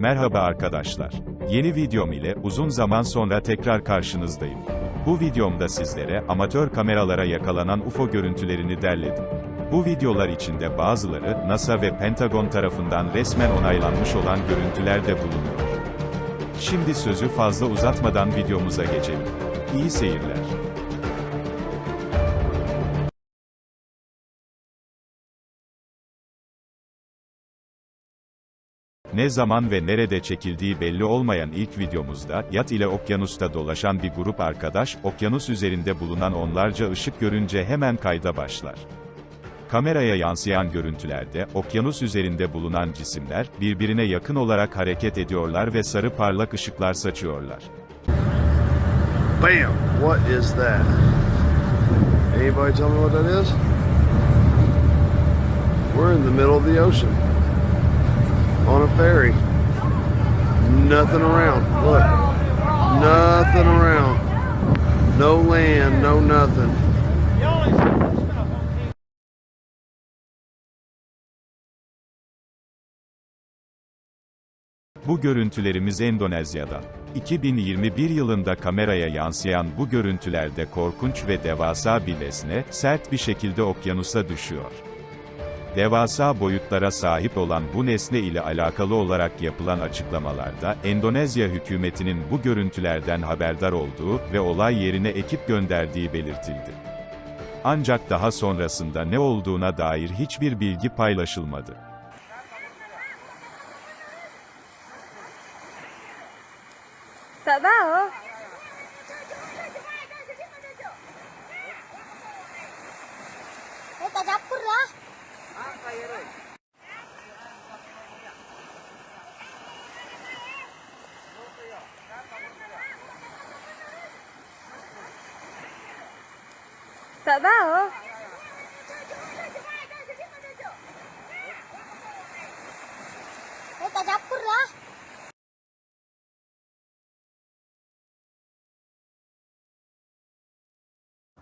Merhaba arkadaşlar. Yeni videom ile uzun zaman sonra tekrar karşınızdayım. Bu videomda sizlere amatör kameralara yakalanan UFO görüntülerini derledim. Bu videolar içinde bazıları NASA ve Pentagon tarafından resmen onaylanmış olan görüntüler de bulunuyor. Şimdi sözü fazla uzatmadan videomuza geçelim. İyi seyirler. Ne zaman ve nerede çekildiği belli olmayan ilk videomuzda, yat ile okyanusta dolaşan bir grup arkadaş, okyanus üzerinde bulunan onlarca ışık görünce hemen kayda başlar. Kameraya yansıyan görüntülerde, okyanus üzerinde bulunan cisimler, birbirine yakın olarak hareket ediyorlar ve sarı parlak ışıklar saçıyorlar. Bam! What is that? Anybody tell me what that is? We're in the middle of the ocean. On a ferry. Nothing around. Look. Nothing around. No land, no nothing. Bu görüntülerimiz Endonezya'dan. 2021 yılında kameraya yansıyan bu görüntülerde korkunç ve devasa bir nesne, sert bir şekilde okyanusa düşüyor. Devasa boyutlara sahip olan bu nesne ile alakalı olarak yapılan açıklamalarda, Endonezya hükümetinin bu görüntülerden haberdar olduğu ve olay yerine ekip gönderdiği belirtildi. Ancak daha sonrasında ne olduğuna dair hiçbir bilgi paylaşılmadı. Tak tahu. Eh, tak dapur lah. Tak tahu. Tak dapur lah.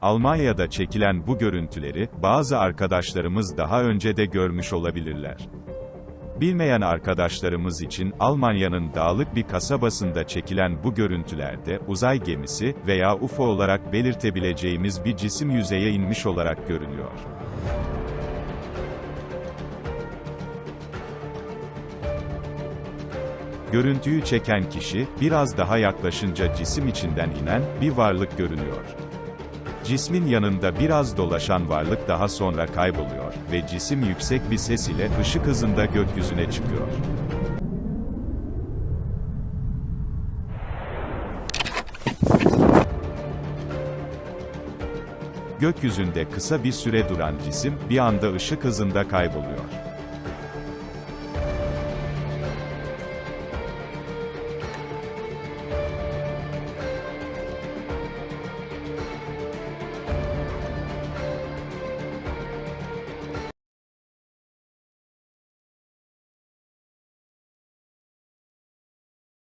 Almanya'da çekilen bu görüntüleri, bazı arkadaşlarımız daha önce de görmüş olabilirler. Bilmeyen arkadaşlarımız için, Almanya'nın dağlık bir kasabasında çekilen bu görüntülerde, uzay gemisi veya UFO olarak belirtebileceğimiz bir cisim yüzeye inmiş olarak görünüyor. Görüntüyü çeken kişi, biraz daha yaklaşınca cisim içinden inen, bir varlık görünüyor. Cismin yanında biraz dolaşan varlık daha sonra kayboluyor ve cisim yüksek bir ses ile ışık hızında gökyüzüne çıkıyor. Gökyüzünde kısa bir süre duran cisim, bir anda ışık hızında kayboluyor.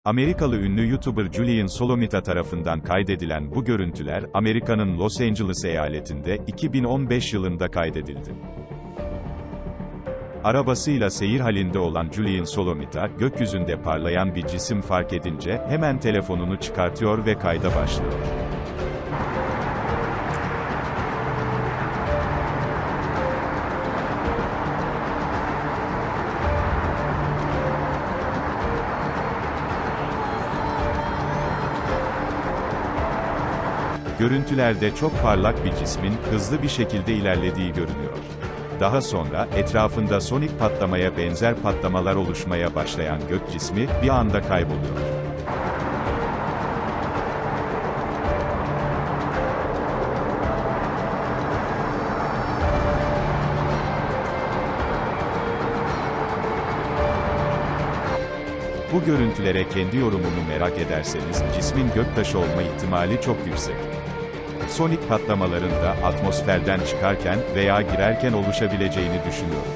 Amerikalı ünlü YouTuber Julian Solomita tarafından kaydedilen bu görüntüler, Amerika'nın Los Angeles eyaletinde 2015 yılında kaydedildi. Arabasıyla seyir halinde olan Julian Solomita, gökyüzünde parlayan bir cisim fark edince, hemen telefonunu çıkartıyor ve kayda başlıyor. Görüntülerde çok parlak bir cismin, hızlı bir şekilde ilerlediği görünüyor. Daha sonra, etrafında sonik patlamaya benzer patlamalar oluşmaya başlayan gök cismi, bir anda kayboluyor. Bu görüntülere kendi yorumumu merak ederseniz, cismin göktaşı olma ihtimali çok yüksek. Sonik patlamaların da atmosferden çıkarken veya girerken oluşabileceğini düşünüyorum.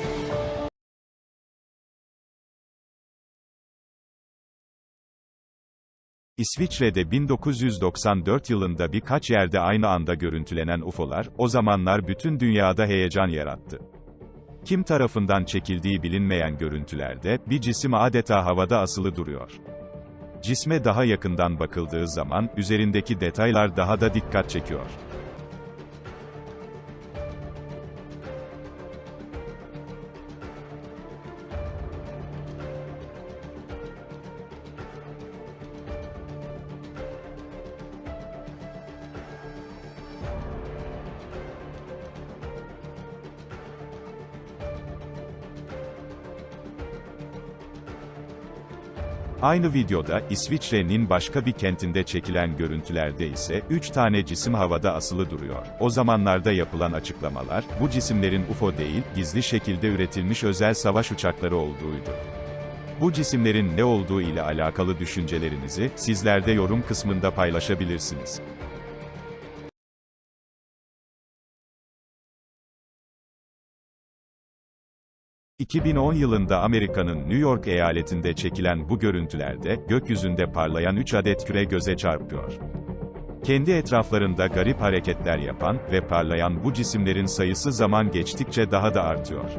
İsviçre'de 1994 yılında birkaç yerde aynı anda görüntülenen UFO'lar, o zamanlar bütün dünyada heyecan yarattı. Kim tarafından çekildiği bilinmeyen görüntülerde, bir cisim adeta havada asılı duruyor. Cisme daha yakından bakıldığı zaman, üzerindeki detaylar daha da dikkat çekiyor. Aynı videoda, İsviçre'nin başka bir kentinde çekilen görüntülerde ise, 3 tane cisim havada asılı duruyor. O zamanlarda yapılan açıklamalar, bu cisimlerin UFO değil, gizli şekilde üretilmiş özel savaş uçakları olduğuydu. Bu cisimlerin ne olduğu ile alakalı düşüncelerinizi, sizler de yorum kısmında paylaşabilirsiniz. ...2010 yılında Amerika'nın New York eyaletinde çekilen bu görüntülerde, gökyüzünde parlayan 3 adet küre göze çarpıyor. Kendi etraflarında garip hareketler yapan ve parlayan bu cisimlerin sayısı zaman geçtikçe daha da artıyor.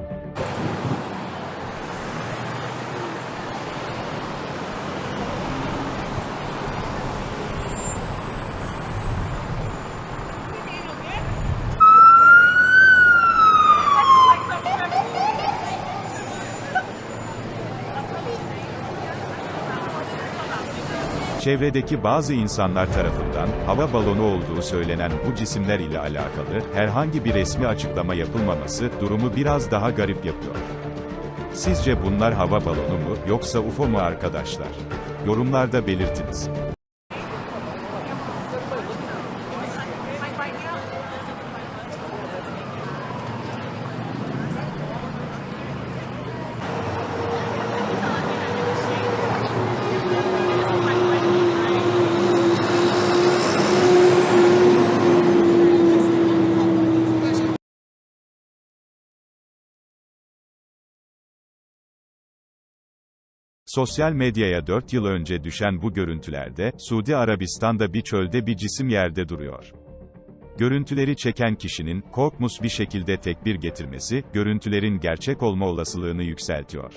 Çevredeki bazı insanlar tarafından, hava balonu olduğu söylenen bu cisimler ile alakalı, herhangi bir resmi açıklama yapılmaması, durumu biraz daha garip yapıyor. Sizce bunlar hava balonu mu, yoksa UFO mu arkadaşlar? Yorumlarda belirtiniz. Sosyal medyaya 4 yıl önce düşen bu görüntülerde, Suudi Arabistan'da bir çölde bir cisim yerde duruyor. Görüntüleri çeken kişinin, korkmus bir şekilde tekbir getirmesi, görüntülerin gerçek olma olasılığını yükseltiyor.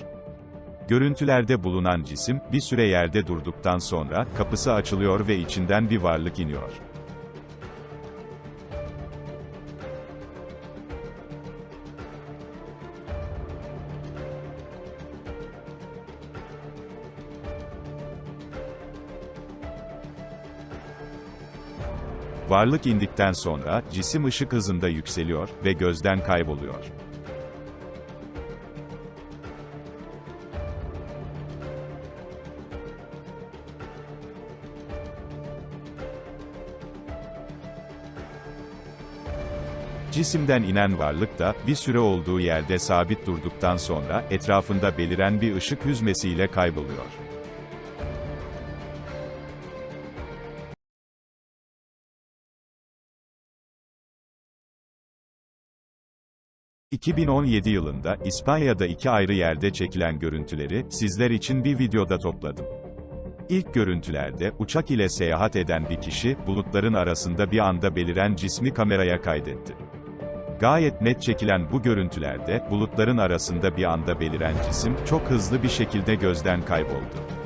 Görüntülerde bulunan cisim, bir süre yerde durduktan sonra, kapısı açılıyor ve içinden bir varlık iniyor. Varlık indikten sonra, cisim ışık hızında yükseliyor ve gözden kayboluyor. Cisimden inen varlık da, bir süre olduğu yerde sabit durduktan sonra, etrafında beliren bir ışık hüzmesiyle kayboluyor. ...2017 yılında, İspanya'da iki ayrı yerde çekilen görüntüleri, sizler için bir videoda topladım. İlk görüntülerde, uçak ile seyahat eden bir kişi, bulutların arasında bir anda beliren cismi kameraya kaydetti. Gayet net çekilen bu görüntülerde, bulutların arasında bir anda beliren cisim, çok hızlı bir şekilde gözden kayboldu.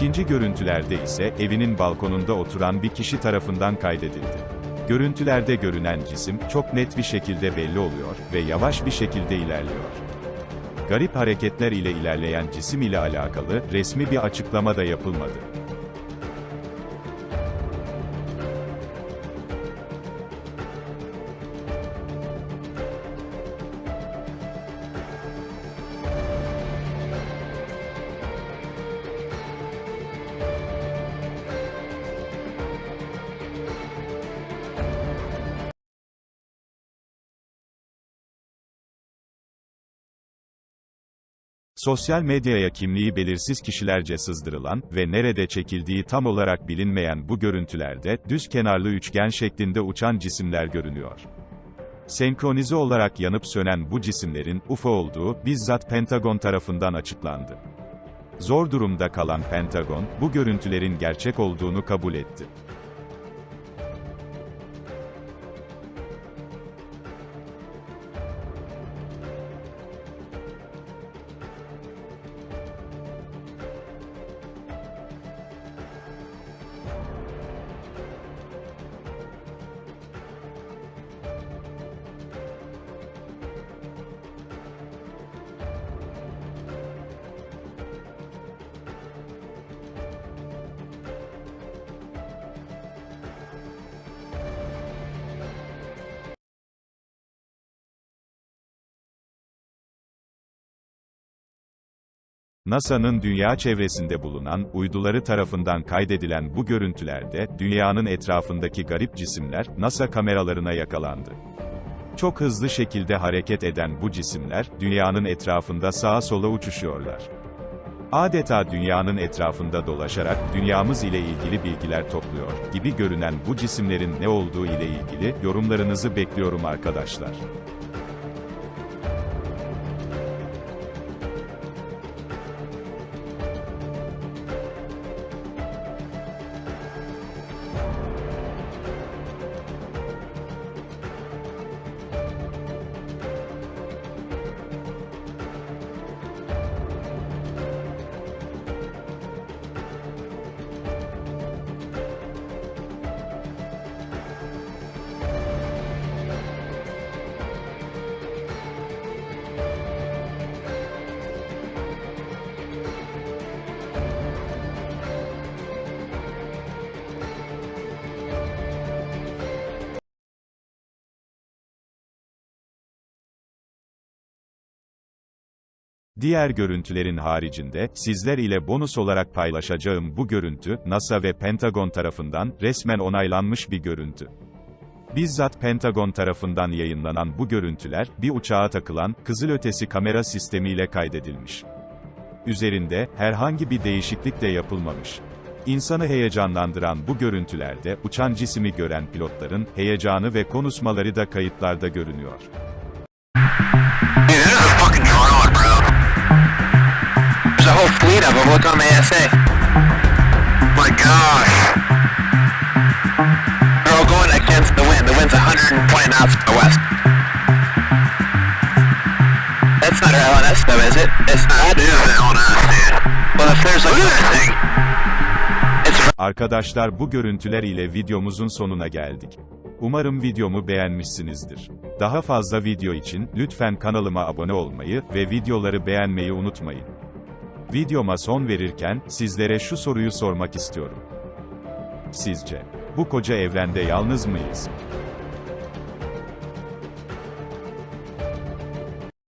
İkinci görüntülerde ise, evinin balkonunda oturan bir kişi tarafından kaydedildi. Görüntülerde görünen cisim, çok net bir şekilde belli oluyor ve yavaş bir şekilde ilerliyor. Garip hareketler ile ilerleyen cisim ile alakalı, resmi bir açıklama da yapılmadı. Sosyal medyaya kimliği belirsiz kişilerce sızdırılan ve nerede çekildiği tam olarak bilinmeyen bu görüntülerde, düz kenarlı üçgen şeklinde uçan cisimler görünüyor. Senkronize olarak yanıp sönen bu cisimlerin, UFO olduğu, bizzat Pentagon tarafından açıklandı. Zor durumda kalan Pentagon, bu görüntülerin gerçek olduğunu kabul etti. NASA'nın dünya çevresinde bulunan uyduları tarafından kaydedilen bu görüntülerde dünyanın etrafındaki garip cisimler NASA kameralarına yakalandı. Çok hızlı şekilde hareket eden bu cisimler dünyanın etrafında sağa sola uçuşuyorlar. Adeta dünyanın etrafında dolaşarak dünyamız ile ilgili bilgiler topluyor gibi görünen bu cisimlerin ne olduğu ile ilgili yorumlarınızı bekliyorum arkadaşlar. Diğer görüntülerin haricinde, sizler ile bonus olarak paylaşacağım bu görüntü, NASA ve Pentagon tarafından resmen onaylanmış bir görüntü. Bizzat Pentagon tarafından yayınlanan bu görüntüler, bir uçağa takılan, kızılötesi kamera sistemiyle kaydedilmiş. Üzerinde, herhangi bir değişiklik de yapılmamış. İnsanı heyecanlandıran bu görüntülerde, uçan cisimi gören pilotların, heyecanı ve konuşmaları da kayıtlarda görünüyor. Of them. Look on the ASA. My gosh. They're all going against the wind. The wind's 120 knots to the west. That's not our LNS though, is it? It's not. It is LNS, dude. Well, if there's like... Look at that thing. Arkadaşlar bu görüntüler ile videomuzun sonuna geldik. Umarım videomu beğenmişsinizdir. Daha fazla video için lütfen kanalıma abone olmayı ve videoları beğenmeyi unutmayın. Videoma son verirken sizlere şu soruyu sormak istiyorum. Sizce bu koca evrende yalnız mıyız?